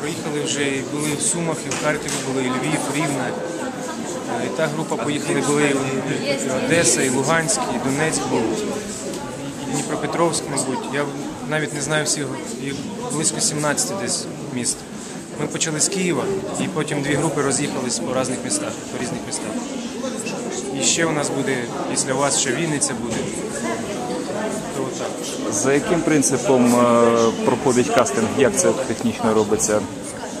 Проїхали вже і були в Сумах, і в Харкові були, і Львів, Рівне. Е, І та група поїхали були і Одеса, і Луганськ, і Донецьк був, і Дніпропетровськ, мабуть. Я навіть не знаю всіх, близько 17 десь міст. Ми почали з Києва, і потім дві групи роз'їхались по різних містах, по різних містах. І ще у нас буде, після вас ще Вінниця буде. То отак. За яким принципом е, проходить кастинг? Як це технічно робиться?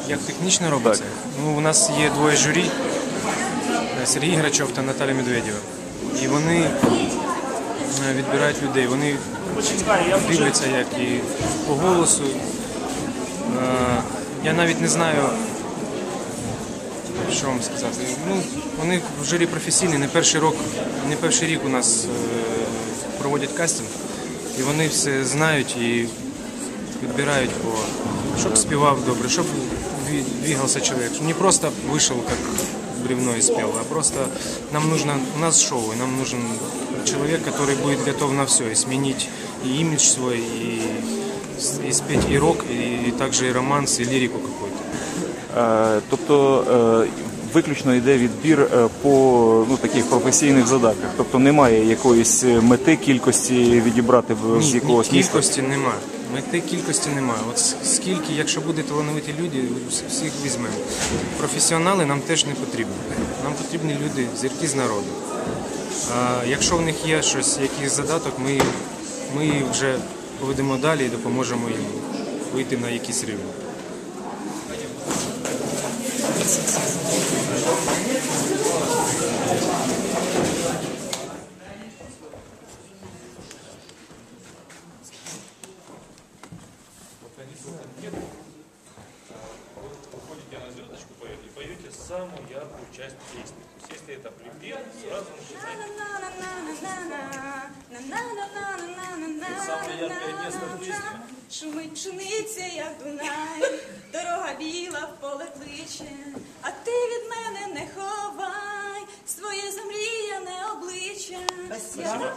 Як технічно робиться? Ну, у нас є двоє журі е, Сергій Грачов та Наталя Медведєва. І вони е, відбирають людей. Вони дивляться як і по голосу. Е, Я навіть не знаю, що вам сказати. Ну, вони в журі професійні, не перший рік, не перший рік у нас е, проводять кастинг. І вони все знають і відбирають по щоб співав добре, щоб дві- двигался человек. Не просто вышел как бревно и спел, а просто нам нужно, у нас шоу, и нам нужен человек, который будет готов на все, и сменить и имидж свой, и, с- и спеть и рок, и, также и романс, и лирику какую-то. Е, Тобто е, виключно йде відбір е, по ну, таких професійних задатках. Тобто немає якоїсь мети кількості відібрати в- з Ні, якогось ні, міста. кількості немає. Мети кількості немає. От скільки, якщо буде талановиті люди, всіх візьмемо. Професіонали нам теж не потрібні. Нам потрібні люди, зірки з народу. А якщо в них є щось, якийсь задаток, ми, ми вже поведемо далі і допоможемо їм вийти на якийсь рівень. выходите самую яркую часть песни. То есть если это припев, сразу начинаете. Самое яркое место в песне. Шумить пшениця, як Дунай, дорога біла в поле кличе, а ти від мене не ховай своє замріяне обличчя. Спасибо.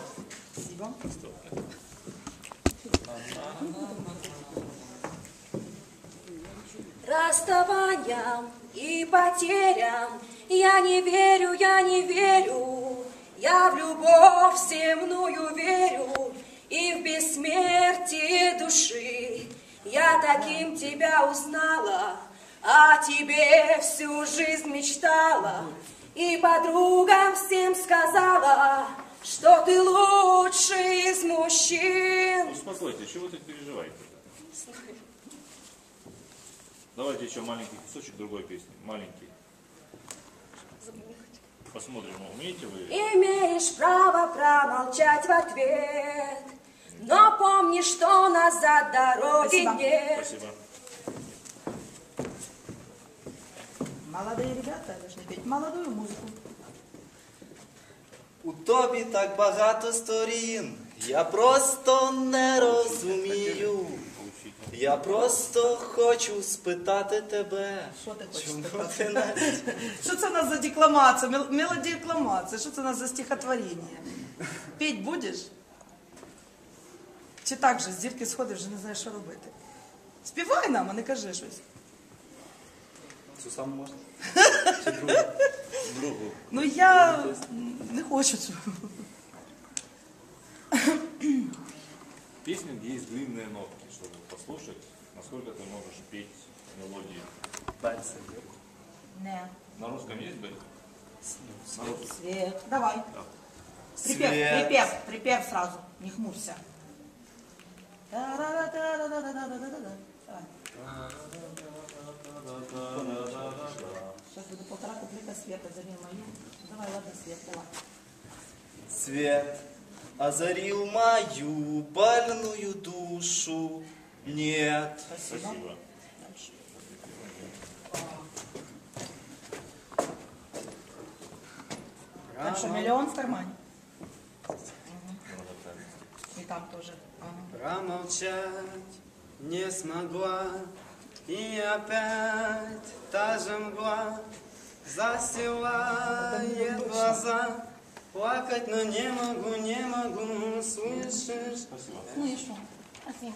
Расставаниям и потерям я не верю, я не верю. Я в любовь земную верю и в бессмертие души. Я таким тебя узнала, о тебе всю жизнь мечтала. И подругам всем сказала, что ты лучший из мужчин. Успокойтесь, что вы тут переживаете? Давайте еще маленький кусочек другой песни. Маленький. Посмотрим, умеете вы? Имеешь право промолчать в ответ, но помни, что назад дороги нет. Спасибо. Молодые ребята должны петь молодую музыку. У тобі так багато сторін, я просто не розумію. Я просто хочу спитати тебе. Що ти хочеш Чому спитати? ти Що це у нас за декламація? Мел- Мелодіакламація? Що це у нас за стихотворення? Петь будеш? Чи так же, з дірки сходиш, вже не знаєш, що робити? Співай нам, а не кажи щось. Цю саму можна? Чи другу? Другу. Ну я м, не хочу цього. Есть длинные нотки, чтобы послушать, насколько ты можешь петь мелодии. Не. На русском есть? На русском. Свет. Давай. Припев, Свет. припев, припев сразу. Не хмурься. Сейчас буду полтора куплета света, зови мою. Давай, ладно, свет, давай. Свет озарил мою больную душу. Нет. Спасибо. Там что, миллион в кармане? И там тоже. Ага. Промолчать не смогла, и опять та же мгла застилает глаза. Плакать, но не могу, не могу, слышишь? Слышу. Спасибо.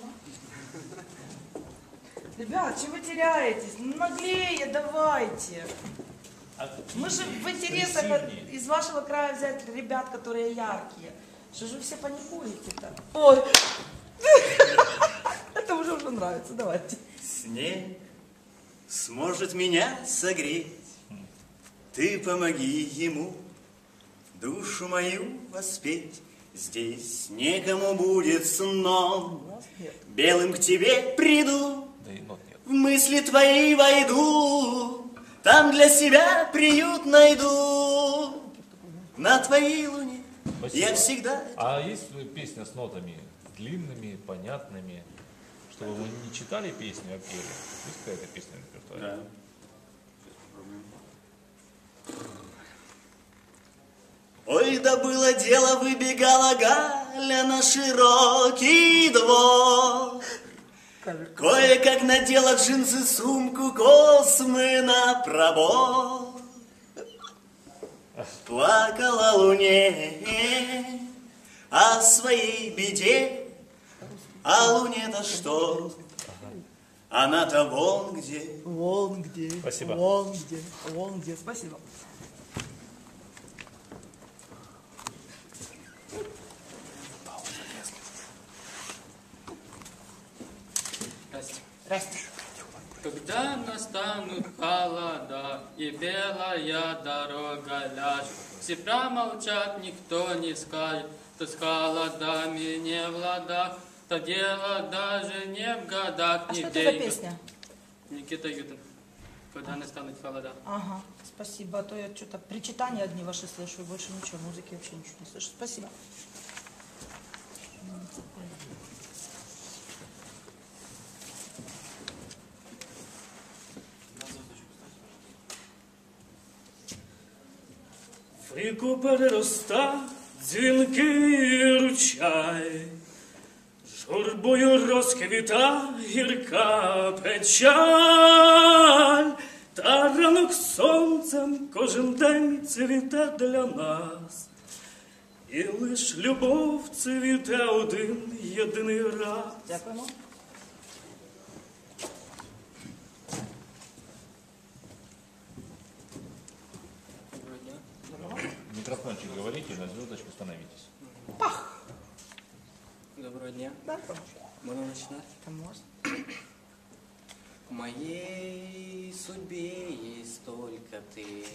Ребят, чего вы теряетесь? Ну, наглее давайте. Мы же в интересах от- из вашего края взять ребят, которые яркие. Что же вы все паникуете-то? Ой, это уже уже нравится, давайте. Снег сможет меня согреть. Ты помоги ему душу мою воспеть. Здесь некому будет сном. Белым к тебе приду, в мысли твои войду. Там для себя приют найду. На твоей луне я всегда А есть песня с нотами длинными, понятными, чтобы вы не читали песню, а пели? Есть какая-то песня в репертуаре? Ой, да было дело, выбегала Галя на широкий двор. Кое-как надела джинсы, сумку, космы на пробор. Плакала луне о своей беде, а луне-то что? Она-то вон где. Вон где. Спасибо. Вон где. Вон где. Спасибо. Когда настанут холода и белая дорога ляжет, все промолчат, никто не скажет, что с холодами не в ладах, то дело даже не в годах, А не что в это за деньгах. песня? Никита Ютин. Когда настанут холода. Ага, спасибо. А то я что-то причитания одни ваши слышу, и больше ничего, музыки вообще ничего не слышу. Спасибо. Ріку перероста дзвінкий ручай, журбою розквіта гірка печаль, та ранок сонцем кожен день цвіте для нас, і лиш любов цвіте один єдиний раз. Дякуємо. Говорите, на звездочку становитесь. Доброго дня. Да, Можно начинать? можно. В моей судьбе есть только ты.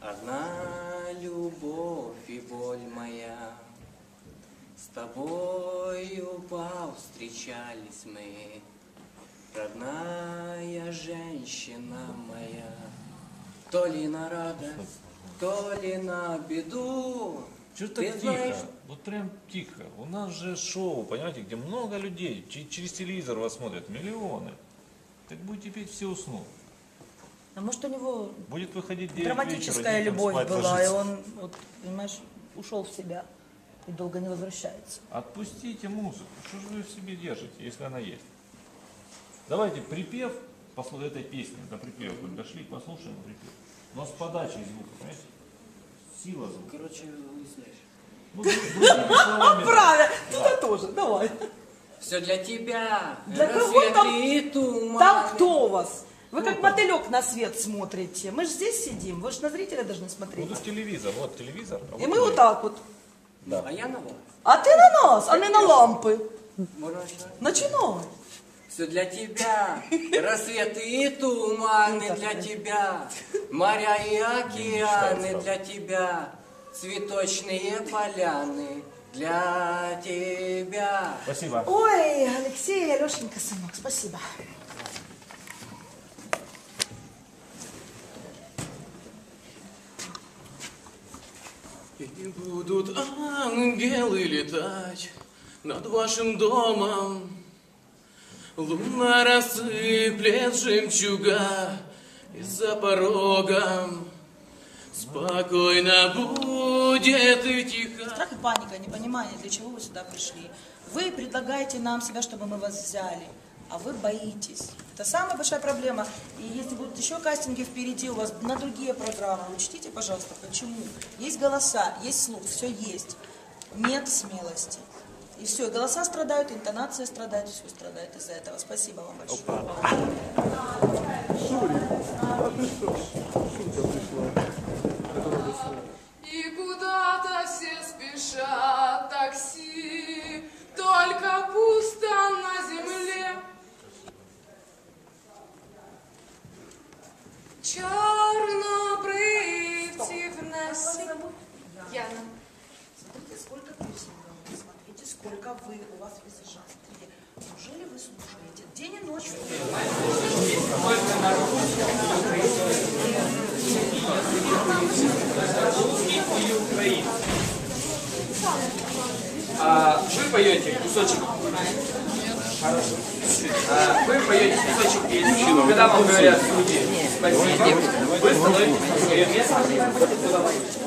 Одна любовь и боль моя. С тобою повстречались мы. Родная женщина моя. То ли на радость, то ли на беду. Чего Ты так знаешь, тихо? Вот прям тихо. У нас же шоу, понимаете, где много людей. Че- Через телевизор вас смотрят миллионы. Так будете петь, все уснут. А может у него Будет выходить 9 драматическая вечера, любовь спать была, и ложиться. он, вот, понимаешь, ушел в себя и долго не возвращается. Отпустите музыку. Что же вы в себе держите, если она есть? Давайте припев после этой песни, до припева дошли, послушаем припев. Но с подачей звука, понимаете? Сила звука. короче, выясняешь. Ну, другими словами, Правильно, туда тоже, давай. Все для тебя. Для кого там-. Там кто у вас? Вы как мотылек на свет смотрите. Мы же здесь сидим, вы же на зрителя должны Ну, смотреть. тут телевизор, вот телевизор. а И мы вот так вот. А я на вас. А ты на нас, а не на лампы. Можно начинать? Начинай. Все для тебя, рассветы и туманы для тебя, моря и океаны для тебя, цветочные поляны для тебя. Спасибо. Ой, Алексей, Алешенька, сынок, спасибо. И будут ангелы летать над вашим домом. Луна рассыплет жемчуга и за порогом Спокойно будет и тихо. Страх и паника, непонимание, для чего вы сюда пришли. Вы предлагаете нам себя, чтобы мы вас взяли, а вы боитесь. Это самая большая проблема. И если будут еще кастинги впереди у вас на другие программы, учтите, пожалуйста, почему. Есть голоса, есть слух, все есть. Нет смелости. И все, голоса страдают, интонация страдает, все страдает из-за этого. Спасибо вам большое. И куда-то все спешат такси, кусочек? А вы поете кусочек песни. Когда вам говорят люди спасибо, вы становитесь на свое место.